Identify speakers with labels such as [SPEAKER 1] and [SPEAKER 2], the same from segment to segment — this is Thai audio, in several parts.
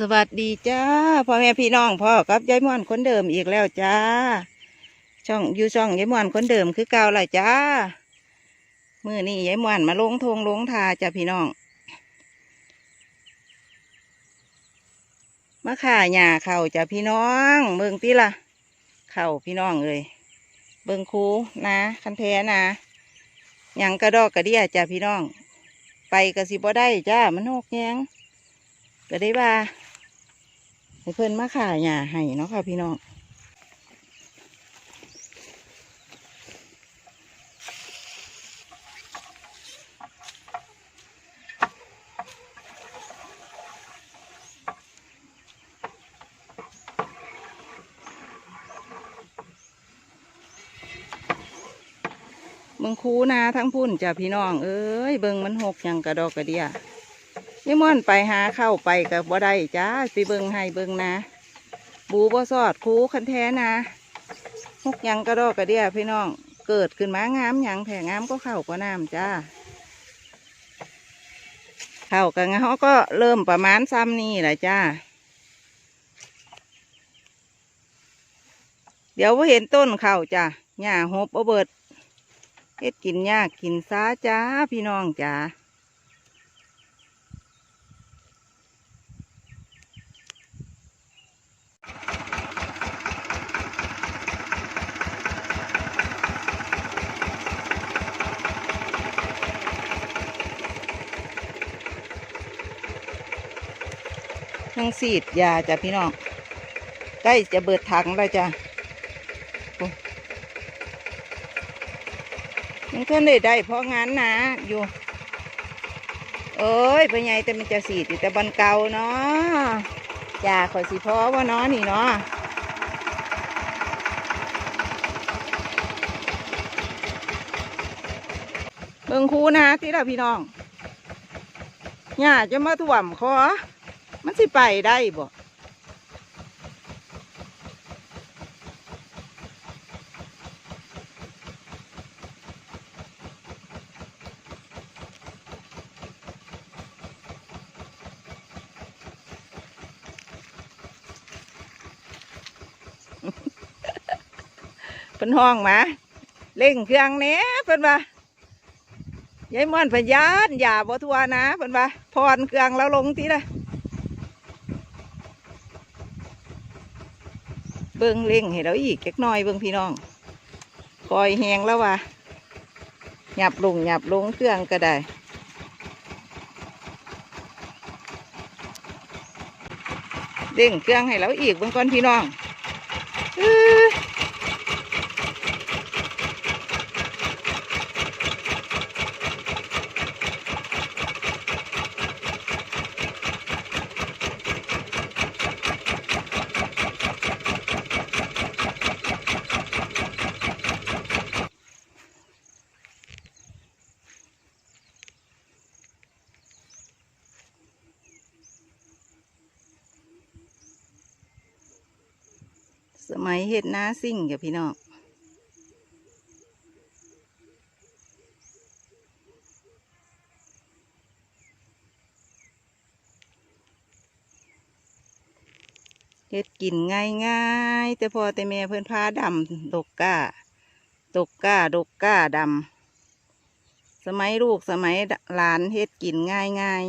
[SPEAKER 1] สวัสดีจ้าพ่อแม่พี่น้องพ่อกับยายม่วนคนเดิมอีกแล้วจ้า ช่องอยู่ช่องยายม่วนคนเดิมคือเก่าละจ้ามือนี่ยายม่วนมาลงทงลงทาจ้าพี่น้อง มาข่าหญ้าเข่าจ้าพี่น้องเบิ่งติละเข่าพี่น้องเอ้ยเบิ่งคูนะคันแท้นะหยังกระดอกกระเดียจ้าพี่น้อง ไปกระสิบ่ได้จ้ามันหกแยงก็ได้ว่า ให้เพิ่นมาขายหญ้าให้เนาะค่ะพี่น้องเบิงคูนาทั้งพุ่นจ้ะพี่น้อง เอ้ยเบิงมันหกยังกระดอกกระเดีย ยี่ม่อนไปหาเข้าไปกับบ่ได้จ้าสิเบิงให้เบิงนะ บูบ่สอดคูคันแท้นะมุกยังกระดอกกระเดียพี่น้อง เกิดขึ้นมางามยังแผงงามก็เข้าก็น้ำจ้าเข้ากันเขาก็เริ่มประมาณซ้ำนี่แหละจ้า เดี๋ยวว่าเห็นต้นเข้าจ้าหญ้าหบเอาเบิดเฮ็ดกินยากกินซาจ้าพี่น้องจ้า ทั้งสีดยาจ้ะพี่น้องใกล้จะเบิดถังแล้วจ้ะมันก็ได้ได้เพราะงานนะอยู่ เอ้ยเป็นไงแต่มันจะสีดอยู่แต่บันเก่าเนาะยาขอสิเพราะว่าเนาะนี่เนาะเบิ่งคูนะที่ละพี่น้องย่าจะมาถ่วมคอ มันสิไปได้บ่เป็นห้องมาเล่งเครื่องเนี้ยเป็นว่ายายม่อนพยานอย่าบ่ทัวนะเป็นว่าพรเครื่องแล้วลงทีละ เบิ้งเล่งให้เราอีกเล็กน้อยเบิ้งพี่น้องคอยแหงแล้ววะหยับลงหยับลงเครื่องก็ได้เด้งเครื่องให้เราอีกเบื้องก่อนพี่น้องอื้อ สมัยเฮ็ดนาซิ่งกับพี่น้องเฮ็ดกินง่ายง่ายแต่พอแต่แม่เพิ่อนพาดำดกก้าดกก้าดกก้าดำสมัยลูกสมัยหลานเฮ็ดกินง่ายง่าย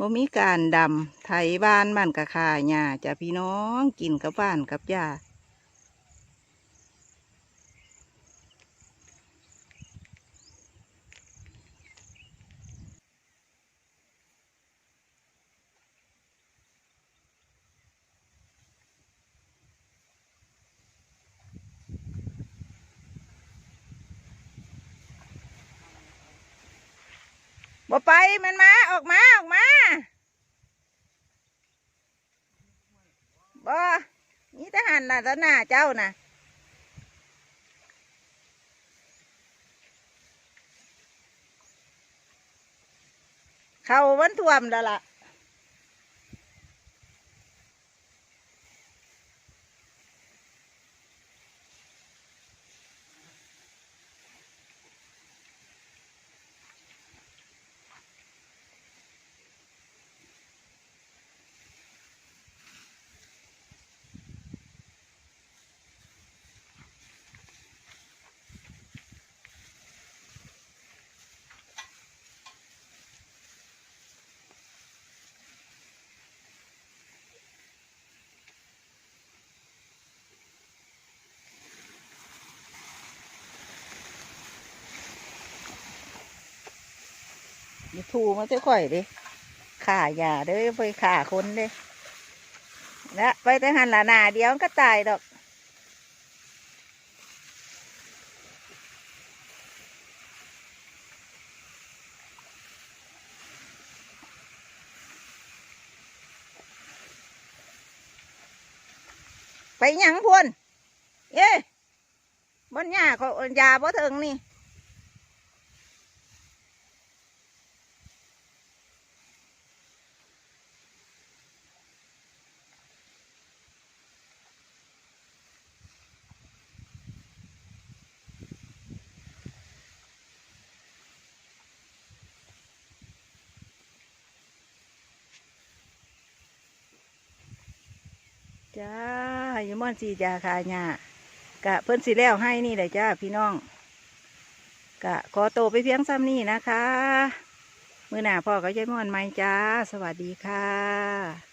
[SPEAKER 1] บ่มีการดำไถบ้านบ้านกะขาหญ้าจ้ะพี่น้องกินกับบ้านกับยา บ่ไปมันมา ออกมา ออกมาบ่นี่ทหารน่ะแล้วหน้าเจ้าน่ะเขาวันท่วมแล้วล่ะ ถูมาเสียข่อยดิข่าอย่าเด้อไปข่าคนเด้และไปแต่หันละหนาเดียวก็ตายดอกไปยังพวนเย้บนหญ้าเขายาบ่ถึงนี่ จ้าอยู่ม่อนสีจาคาญากะเพิ่นสีแล้วให้นี่แหละจ้าพี่น้อง กะขอโตไปเพียงซ้ำนี่นะคะ มือหน้าพ่อก็ยายม่อนไหมจ้า สวัสดีค่ะ